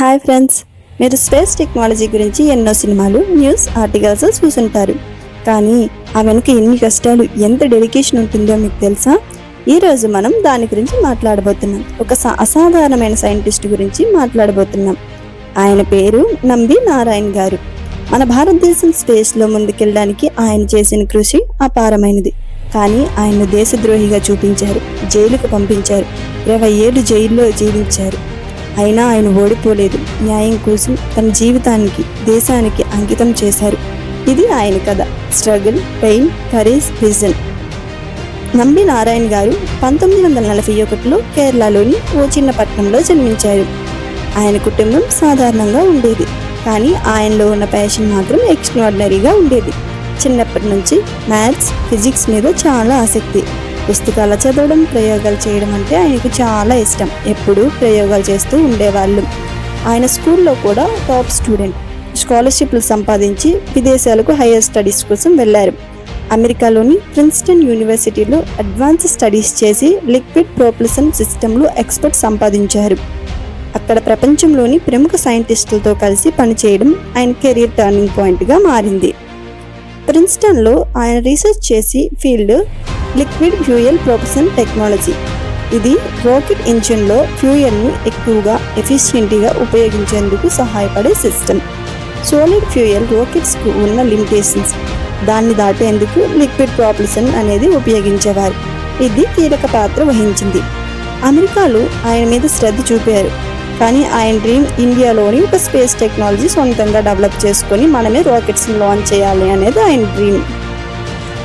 Hi friends. మీరు space technology గురించి ఎన్నో సినిమాలు న్యూస్ ఆర్టికల్స్ చూసుంటారు. కానీ ఆ వెనుక ఎన్ని కష్టాలు ఎంత డెడికేషన్ ఉంటుందో మీకు తెలుసా? ఈ రోజు మనం దాని గురించి మాట్లాడబోతున్నాం. ఒక సా- అసాధారణమైన సైంటిస్ట్ గురించి మాట్లాడబోతున్నాం. ఆయన పేరు నంబి నారాయణ్ గారు. మన భారతదేశం స్పేస్లో ముందుకెళ్ళడానికి ఆయన చేసిన కృషి అపారమైనది. కానీ ఆయన దేశద్రోహిగా చూపించారు జైలుకు పంపించారు ఇరవై ఏడు జైల్లో జీవించారు. అయినా ఆయన ఓడిపోలేదు. న్యాయం కోసం తన జీవితానికి దేశానికి అంకితం చేశారు. ఇది ఆయన కథ. Struggle pain courage vision Nambi Narayan garu పంతొమ్మిది వందల నలభై ఒకటిలో కేరళలోని ఓ చిన్న పట్టణంలో జన్మించారు. ఆయన కుటుంబం సాధారణంగా ఉండేది. కానీ ఆయనలో ఉన్న ప్యాషన్ మాత్రం ఎక్స్ట్రాడినరీగా ఉండేది. చిన్నప్పటి నుంచి మ్యాథ్స్ ఫిజిక్స్ మీద చాలా ఆసక్తి. పుస్తకాలు చదవడం ప్రయోగాలు చేయడం అంటే ఆయనకు చాలా ఇష్టం. ఎప్పుడూ ప్రయోగాలు చేస్తూ ఉండేవాళ్ళు. ఆయన స్కూల్లో కూడా టాప్ స్టూడెంట్. స్కాలర్షిప్లు సంపాదించి విదేశాలకు హైయర్ స్టడీస్ కోసం వెళ్ళారు. అమెరికాలోని ప్రిన్స్టన్ యూనివర్సిటీలో అడ్వాన్స్ స్టడీస్ చేసి లిక్విడ్ ప్రోపల్సన్ సిస్టంలో ఎక్స్పర్ట్ సంపాదించారు. అక్కడ ప్రపంచంలోని ప్రముఖ సైంటిస్టులతో కలిసి పనిచేయడం ఆయన కెరీర్ టర్నింగ్ పాయింట్గా మారింది. ప్రిన్స్టన్లో ఆయన రీసెర్చ్ చేసి field liquid fuel propulsion technology. ఇది రాకెట్ ఇంజిన్లో ఫ్యూయల్ను ఎక్కువగా ఎఫిషియెంట్గా ఉపయోగించేందుకు సహాయపడే సిస్టమ్. సోలిడ్ ఫ్యూయల్ రాకెట్స్కు ఉన్న లిమిటేషన్స్. దాన్ని దాటేందుకు లిక్విడ్ ప్రాపల్సన్ అనేది ఉపయోగించేవారు. ఇది కీలక పాత్ర వహించింది. అమెరికాలో ఆయన మీద శ్రద్ధ చూపారు. కానీ ఆయన డ్రీమ్ ఇండియాలోని ఒక స్పేస్ టెక్నాలజీ సొంతంగా డెవలప్ చేసుకొని మనమే రాకెట్స్ని లాంచ్ చేయాలి అనేది ఆయన డ్రీమ్.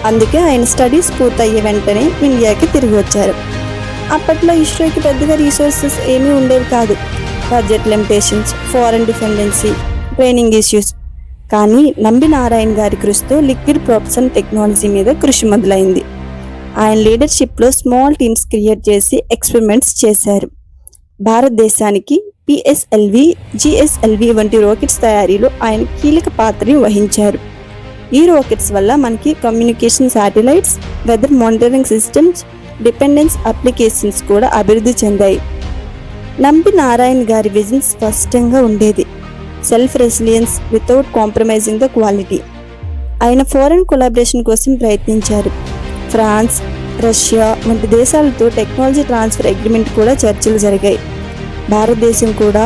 అందుకే ఆయన స్టడీస్ పూర్తయ్యే వెంటనే ఇండియాకి తిరిగి వచ్చారు. అప్పట్లో ఇస్రోకి పెద్దగా రీసోర్సెస్ ఏమీ ఉండేవి కాదు. Budget limitations foreign dependency training issues. కానీ నంబి నారాయణ్ గారి కృషితో లిక్విడ్ ప్రొపల్సన్ టెక్నాలజీ మీద కృషి మొదలైంది. ఆయన లీడర్షిప్లో స్మాల్ టీమ్స్ క్రియేట్ చేసి ఎక్స్పెరిమెంట్స్ చేశారు. భారతదేశానికి పిఎస్ఎల్వి జిఎస్ఎల్వి వంటి రాకెట్స్ తయారీలో ఆయన కీలక పాత్రని వహించారు. ఈ రాకెట్స్ వల్ల మనకి communication satellites weather monitoring systems dependence applications కూడా అభివృద్ధి చెందాయి. నంబి నారాయణ్ గారి విజన్ స్పష్టంగా ఉండేది. Self resilience without compromising the quality ఆయన ఫారెన్ కొలాబరేషన్ కోసం ప్రయత్నించారు. ఫ్రాన్స్ రష్యా వంటి దేశాలతో టెక్నాలజీ ట్రాన్స్ఫర్ అగ్రిమెంట్ కూడా చర్చలు జరిగాయి. భారతదేశం కూడా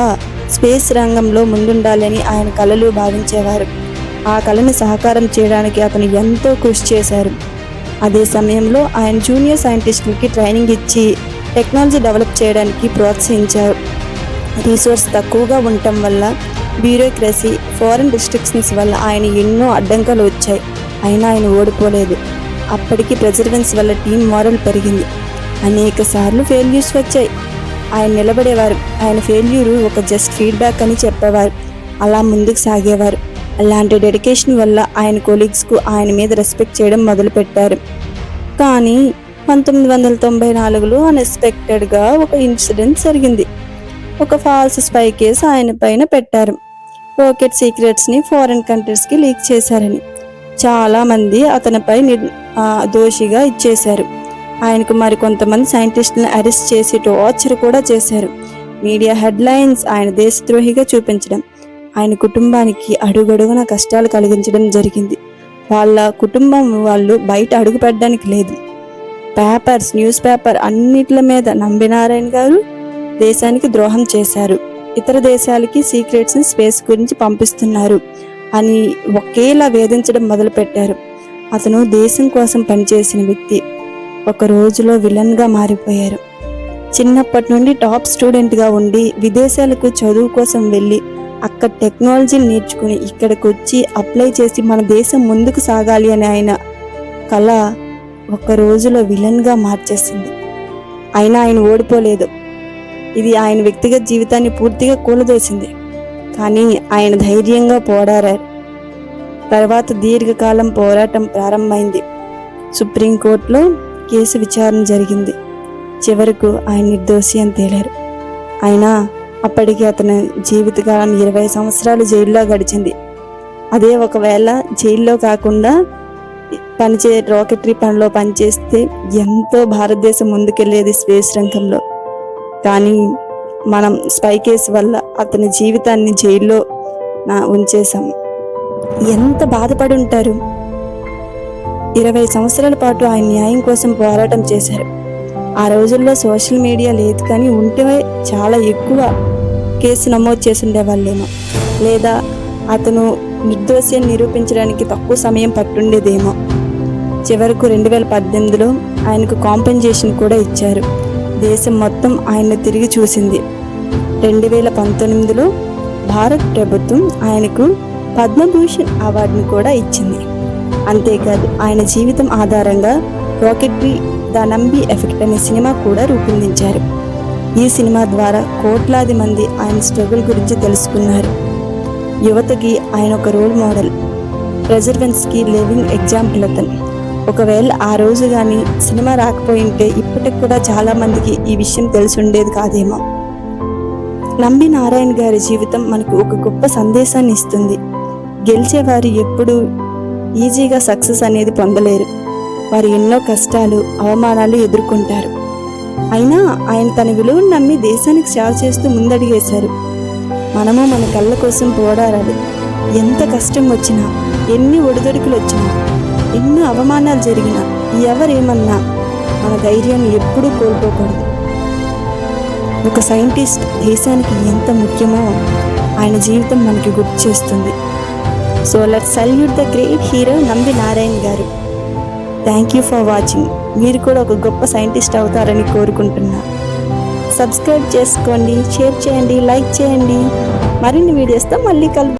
స్పేస్ రంగంలో ముందుండాలని ఆయన కలలు భావించేవారు. ఆ కళను సహకారం చేయడానికి అతను ఎంతో కృషి చేశారు. అదే సమయంలో ఆయన జూనియర్ సైంటిస్టులకి ట్రైనింగ్ ఇచ్చి టెక్నాలజీ డెవలప్ చేయడానికి ప్రోత్సహించారు. రీసోర్స్ తక్కువగా ఉండటం వల్ల బ్యూరోక్రసీ ఫారెన్ రిస్ట్రిక్షన్స్ వల్ల ఆయన ఎన్నో అడ్డంకులు వచ్చాయి. అయినా ఆయన ఓడిపోలేదు. అప్పటికి ప్రెసిడెన్స్ వల్ల టీం మారల్ పెరిగింది. అనేక సార్లు ఫెయిల్యూర్స్ వచ్చాయి. ఆయన నిలబడేవారు ఆయన ఫెయిల్యూరు ఒక జస్ట్ ఫీడ్బ్యాక్ అని చెప్పేవారు. అలా ముందుకు సాగేవారు. అలాంటి డెడికేషన్ వల్ల ఆయన కొలీగ్స్కు ఆయన మీద రెస్పెక్ట్ చేయడం మొదలుపెట్టారు. కానీ పంతొమ్మిది వందల తొంభై నాలుగులో అన్ఎక్స్పెక్టెడ్గా ఒక ఇన్సిడెంట్ జరిగింది. ఒక ఫాల్స్ స్పై కేసు ఆయన పైన పెట్టారు. రాకెట్ సీక్రెట్స్ని ఫారెన్ కంట్రీస్కి లీక్ చేశారని. చాలామంది అతనిపై దోషిగా ఇచ్చేశారు. ఆయనకు మరి కొంతమంది సైంటిస్టులను అరెస్ట్ చేసి టార్చర్ కూడా చేశారు. మీడియా హెడ్లైన్స్ ఆయన దేశద్రోహిగా చూపించడం. ఆయన కుటుంబానికి అడుగడుగున కష్టాలు కలిగించడం జరిగింది. వాళ్ళ కుటుంబం వాళ్ళు బయట అడుగు పెట్టడానికి లేదు. పేపర్స్ న్యూస్ పేపర్ అన్నిట్ల మీద నంబినారాయణ గారు దేశానికి ద్రోహం చేశారు. ఇతర దేశాలకి సీక్రెట్స్ని స్పేస్ గురించి పంపిస్తున్నారు అని ఒకేలా వేధించడం మొదలుపెట్టారు. అతను దేశం కోసం పనిచేసిన వ్యక్తి. ఒక రోజులో విలన్గా మారిపోయారు. చిన్నప్పటి నుండి టాప్ స్టూడెంట్గా ఉండి విదేశాలకు చదువు కోసం వెళ్ళి అక్కడ టెక్నాలజీని నేర్చుకుని ఇక్కడికి వచ్చి అప్లై చేసి మన దేశం ముందుకు సాగాలి అని ఆయన కళ ఒక రోజులో విలన్గా మార్చేసింది. అయినా ఆయన ఓడిపోలేదు. ఇది ఆయన వ్యక్తిగత జీవితాన్ని పూర్తిగా కూలదోసింది. కానీ ఆయన ధైర్యంగా పోరాడారు. తర్వాత దీర్ఘకాలం పోరాటం ప్రారంభమైంది. సుప్రీంకోర్టులో కేసు విచారణ జరిగింది. చివరకు ఆయన నిర్దోషి అని తేలారు. అయినా అప్పటికి అతని జీవితకాలం ఇరవై సంవత్సరాలు జైల్లో గడిచింది. అదే ఒకవేళ జైల్లో కాకుండా పనిచే రాకెటరీ పనిలో పనిచేస్తే ఎంతో భారతదేశం ముందుకెళ్ళేది స్పేస్ రంగంలో. కానీ మనం స్పై కేస్ వల్ల అతని జీవితాన్ని జైల్లో నా ఉంచేశాం. ఎంత బాధపడి ఉంటారు? ఇరవై సంవత్సరాల పాటు ఆయన న్యాయం కోసం పోరాటం చేశారు. ఆ రోజుల్లో సోషల్ మీడియా లేదు కానీ ఉంటే చాలా ఎక్కువ కేసు నమోదు చేసి వాళ్ళేమో లేదా అతను నిర్దోషి అని నిరూపించడానికి తక్కువ సమయం పట్టుండేదేమో. చివరకు రెండు వేల పద్దెనిమిదిలో ఆయనకు కాంపెన్సేషన్ కూడా ఇచ్చారు. దేశం మొత్తం ఆయన్ని తిరిగి చూసింది. రెండు వేల పంతొమ్మిదిలో భారత్ ప్రభుత్వం ఆయనకు పద్మభూషణ్ అవార్డుని కూడా ఇచ్చింది. అంతేకాదు ఆయన జీవితం ఆధారంగా rocket B the Nambi effect అనే సినిమా కూడా రూపొందించారు. ఈ సినిమా ద్వారా కోట్లాది మంది ఆయన స్ట్రగుల్ గురించి తెలుసుకున్నారు. యువతకి ఆయన ఒక రోల్ మోడల్. ప్రెజర్వెన్స్కి లివింగ్ ఎగ్జాంపుల్ అతను. ఒకవేళ ఆ రోజు కానీ సినిమా రాకపోయింటే ఇప్పటికి కూడా చాలామందికి ఈ విషయం తెలిసి ఉండేది కాదేమో. నంబి నారాయణ గారి జీవితం మనకు ఒక గొప్ప సందేశాన్ని ఇస్తుంది. గెలిచేవారు ఎప్పుడూ ఈజీగా సక్సెస్ అనేది పొందలేరు. వారు ఎన్నో కష్టాలు అవమానాలు ఎదుర్కొంటారు. అయినా ఆయన తన విలువను నమ్మి దేశానికి సేవ చేస్తూ ముందడిగేశారు. మనము మన కళ్ళ కోసం పోరాడాలి. ఎంత కష్టం వచ్చినా ఎన్ని ఒడిదొడుకులు వచ్చినా ఎన్నో అవమానాలు జరిగినా ఎవరేమన్నా మన ధైర్యాన్ని ఎప్పుడూ కోల్పోకూడదు. ఒక సైంటిస్ట్ దేశానికి ఎంత ముఖ్యమో ఆయన జీవితం మనకి గుర్తు చేస్తుంది. So let salute the great hero Nambi Narayan garu. Thank you for watching మీరు కూడా ఒక గొప్ప సైంటిస్ట్ అవుతారని కోరుకుంటున్నా. సబ్స్క్రైబ్ చేసుకోండి షేర్ చేయండి లైక్ చేయండి. మరిన్ని వీడియోస్తో మళ్ళీ కలు